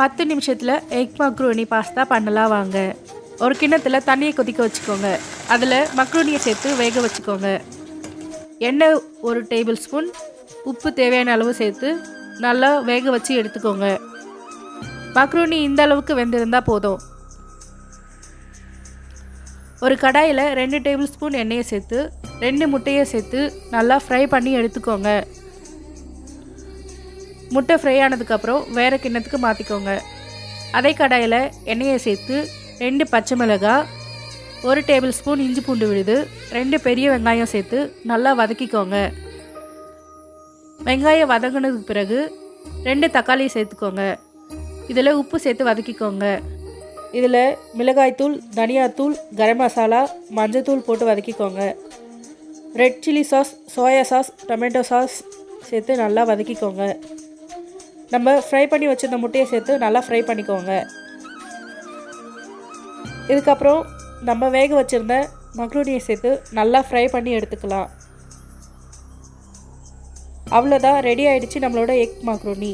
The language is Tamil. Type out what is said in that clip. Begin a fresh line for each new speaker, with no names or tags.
பத்து நிமிஷத்தில் எக் மக்ரூனி பாஸ்தா பண்ணலாம் வாங்க. ஒரு கிண்ணத்தில் தண்ணியை கொதிக்க வச்சுக்கோங்க. அதில் மக்ரூனியை சேர்த்து வேக வச்சுக்கோங்க. எண்ணெய் ஒரு டேபிள் ஸ்பூன் உப்பு தேவையான அளவு சேர்த்து நல்லா வேக வச்சு எடுத்துக்கோங்க. மக்ரூனி இந்த அளவுக்கு வெந்திருந்தால் போதும். ஒரு கடாயில் ரெண்டு டேபிள் ஸ்பூன் எண்ணெயை சேர்த்து ரெண்டு முட்டையை சேர்த்து நல்லா ஃப்ரை பண்ணி எடுத்துக்கோங்க. முட்டை ஃப்ரை ஆனதுக்கப்புறம் வேறு கிண்ணத்துக்கு மாற்றிக்கோங்க அதே கடாயில் எண்ணெயை சேர்த்து ரெண்டு பச்சை மிளகாய் ஒரு டேபிள் ஸ்பூன் இஞ்சி பூண்டு விழுது ரெண்டு பெரிய வெங்காயம் சேர்த்து நல்லா வதக்கிக்கோங்க. வெங்காயம் வதங்கினதுக்கு பிறகு ரெண்டு தக்காளியை சேர்த்துக்கோங்க. இதில் உப்பு சேர்த்து வதக்கிக்கோங்க. இதில் மிளகாய்த்தூள் தனியாத்தூள் கரம் மசாலா மஞ்சத்தூள் போட்டு வதக்கிக்கோங்க. Red chilli sauce soya sauce tomato sauce சேர்த்து நல்லா வதக்கிக்கோங்க. நம்ம ஃப்ரை பண்ணி வச்சுருந்த முட்டையை சேர்த்து நல்லா ஃப்ரை பண்ணிக்கோங்க. இதுக்கப்புறம் நம்ம வேக வச்சுருந்த மக்ரூனியை சேர்த்து நல்லா ஃப்ரை பண்ணி எடுத்துக்கலாம். அவ்வளோதான் ரெடி ஆயிடுச்சு நம்மளோட எக் மக்ரூனி.